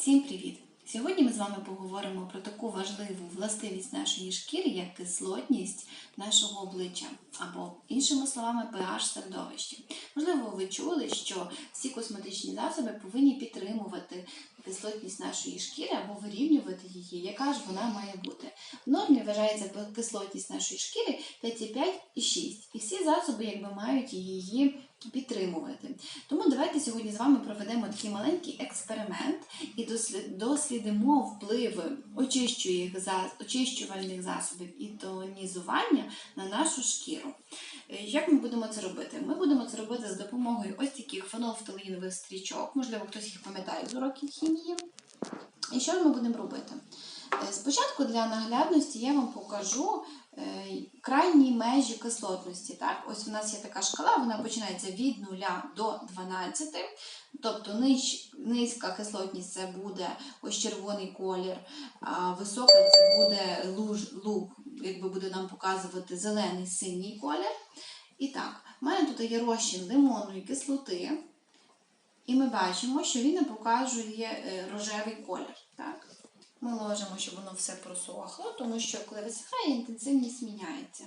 Всім привіт! Сьогодні ми з вами поговоримо про таку важливу властивість нашої шкіри, як кислотність нашого обличчя, або, іншими словами, pH середовище. Можливо, ви чули, що всі косметичні засоби повинні підтримувати кислотність нашої шкіри або вирівнювати її, яка ж вона має бути. В нормі вважається кислотність нашої шкіри 5,5 і 6. І всі засоби якби мають її підтримувати. Тому давайте сьогодні з вами проведемо такий маленький експеримент і дослід- дослідимо впливи очищувальних засобів і тонізування на нашу шкіру. Е, Як ми будемо це робити? Ми будемо це робити з допомогою ось таких фенофталінових стрічок, можливо, хтось їх пам'ятає з уроків хімії. І що ми будемо робити? Спочатку для наглядності я вам покажу е, крайні межі кислотності. Так? Ось у нас є така шкала, вона починається від 0 до 12, тобто ниж, низька кислотність це буде ось червоний колір, а висока це буде луж, луг, якби буде нам показувати зелений синій колір. І так, в мене тут є розчин лимонної кислоти, і ми бачимо, що він показує е, рожевий колір. Так? Ми ложимо, щоб воно все просохло, тому що коли висихає, інтенсивність міняється.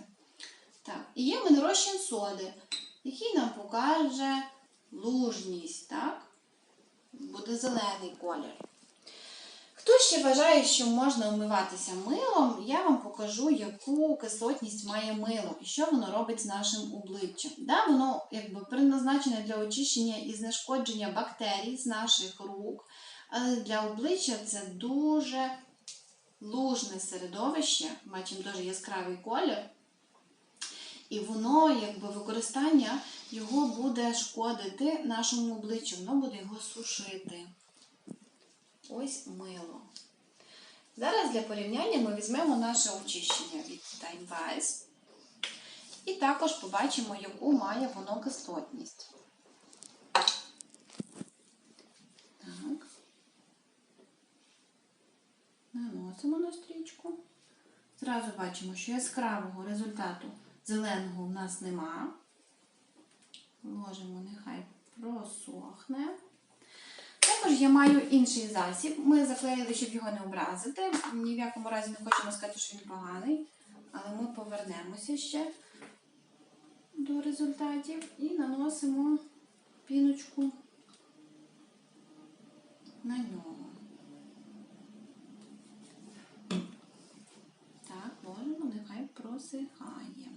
Так. І є розчин соди, який нам покаже лужність. Так? Буде зелений колір. Хто ще вважає, що можна вмиватися милом, я вам покажу, яку кислотність має мило і що воно робить з нашим обличчям. Да, воно якби предназначене для очищення і знешкодження бактерій з наших рук, але для обличчя це дуже лужне середовище, бачимо дуже яскравий колір. І воно, якби використання його буде шкодити нашому обличчю, воно буде його сушити. Ось мило. Зараз для порівняння ми візьмемо наше очищення від Time Wise і також побачимо, яку має воно кислотність. Так. Наносимо на стрічку. Зразу бачимо, що яскравого результату зеленого в нас нема. Ложимо, нехай просохне. Також я маю інший засіб. Ми заклеїли, щоб його не образити. Ні в якому разі не хочемо сказати, що він поганий. Але ми повернемося ще до результатів і наносимо піночку на нього. Так, ложимо, нехай просихає.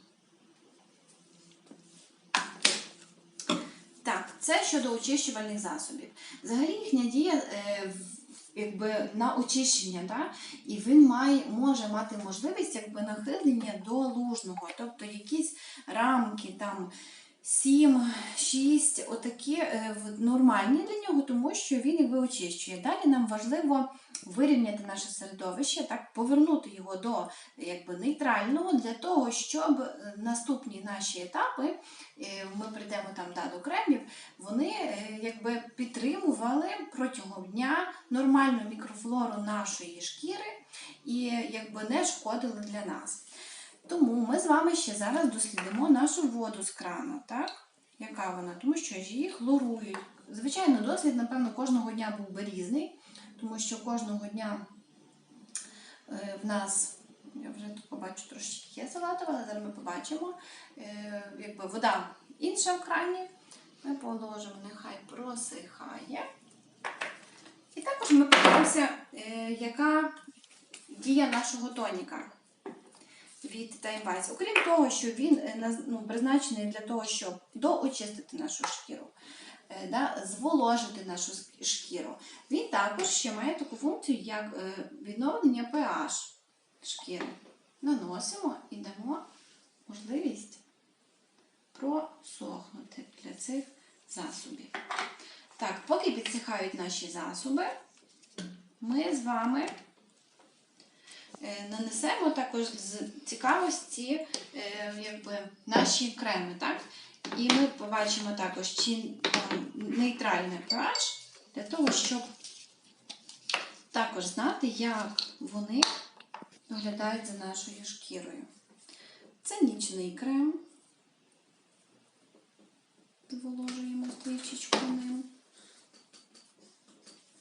Так, це щодо очищувальних засобів. Взагалі їхня дія е, якби на очищення, да? і він має, може мати можливість якби нахилення до лужного, тобто якісь рамки там 7, 6, отакі е, нормальні для нього, тому що він якби очищує. Далі нам важливо вирівняти наше середовище, так повернути його до якби нейтрального для того, щоб е, наступні наші етапи, е, ми прийдемо там да, до кремів, вони якби підтримували протягом дня нормальну мікрофлору нашої шкіри і якби не шкодили для нас. Тому ми з вами ще зараз дослідимо нашу воду з крану, так? Яка вона? Тому що ж її хлорують. Звичайно, дослід, напевно, кожного дня був би різний, тому що кожного дня е, в нас, я вже тут побачу трошки є салатова, але зараз ми побачимо, е, якби вода інша в крані. Ми положимо, нехай просихає. І також ми подивимося, е, яка дія нашого тоніка від Wise. Окрім того, що він е, ну, призначений для того, щоб доочистити нашу шкіру, е, да, зволожити нашу шкіру. Він також ще має таку функцію, як е, відновлення pH шкіри. Наносимо і дамо можливість просохнути для цих засобів. Так, поки підсихають наші засоби, ми з вами нанесемо також з цікавості е, якби, наші креми. Так? І ми побачимо також чи там, нейтральний pH для того, щоб також знати, як вони доглядають за нашою шкірою. Це нічний крем. Зволожуємо стрічечку ним.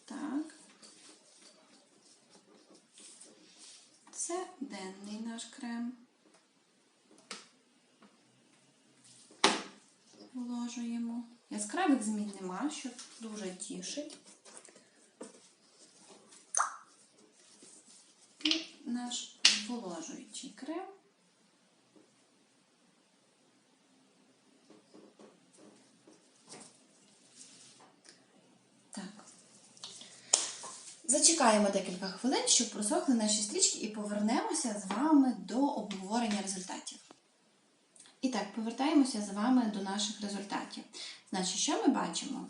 Так. Це денний наш крем. Вложуємо. Яскравих змін нема, що дуже тішить. І наш вложуючий крем. Так. Зачекаємо декілька хвилин, щоб просохли наші стрічки, і повернемося з вами до обговорення результатів. І так, повертаємося з вами до наших результатів. Значить, що ми бачимо?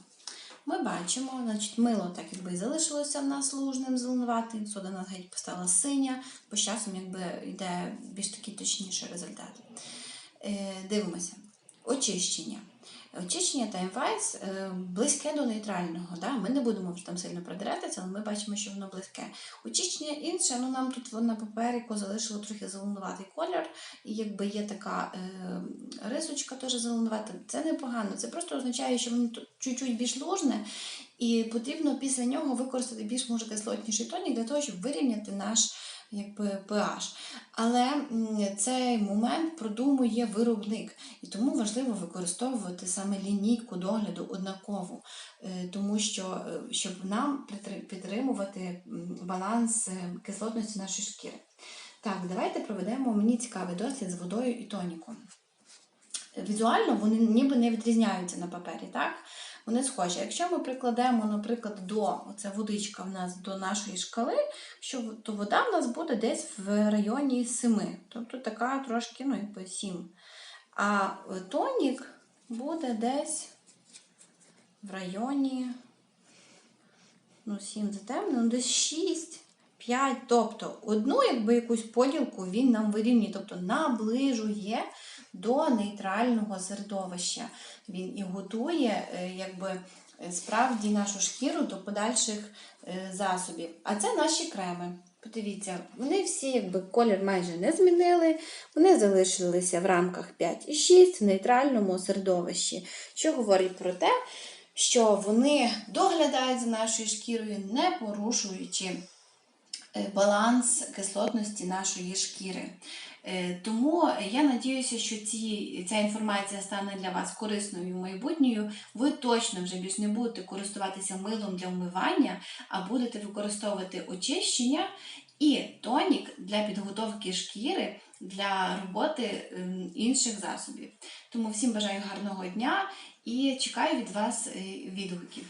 Ми бачимо, значить, мило так якби і залишилося в нас лужним, зеленуватим, сода на геть постала синя, бо з часом якби йде більш такий точніший результат. Е, дивимося. Очищення. Очищення Таймвайс е, близьке до нейтрального. Да? Ми не будемо там сильно продиратися, але ми бачимо, що воно близьке. Очищення інше, ну нам тут на паперіку залишило трохи зеленуватий колір, і якби є така е, рисочка теж зеленувата. Це непогано. Це просто означає, що воно чуть-чуть більш лужне, і потрібно після нього використати більш може кислотніший тонік для того, щоб вирівняти наш якби pH. Але цей момент продумує виробник, і тому важливо використовувати саме лінійку догляду однакову, е, тому що е, щоб нам підтримувати баланс е, кислотності нашої шкіри. Так, давайте проведемо мені цікавий дослід з водою і тоніком. Візуально вони ніби не відрізняються на папері, так? Вони схожі. Якщо ми прикладемо, наприклад, до оця водичка в нас до нашої шкали, то вода в нас буде десь в районі 7. Тобто така трошки, ну, якби 7. А е, тонік буде десь в районі ну, 7 затемнено, ну, десь 6, 5. Тобто одну якби якусь поділку він нам вирівнює, тобто наближує до нейтрального середовища. Він і готує е, якби, е, справді нашу шкіру до подальших е, засобів. А це наші креми. Подивіться, вони всі якби колір майже не змінили, вони залишилися в рамках 5 і 6 в нейтральному середовищі, що говорить про те, що вони доглядають за нашою шкірою, не порушуючи баланс кислотності нашої шкіри. Е, Тому я надіюся, що ці, ця інформація стане для вас корисною в майбутньому. Ви точно вже більш не будете користуватися милом для вмивання, а будете використовувати очищення і тонік для підготовки шкіри для роботи ем, інших засобів. Тому всім бажаю гарного дня і чекаю від вас е, відгуків.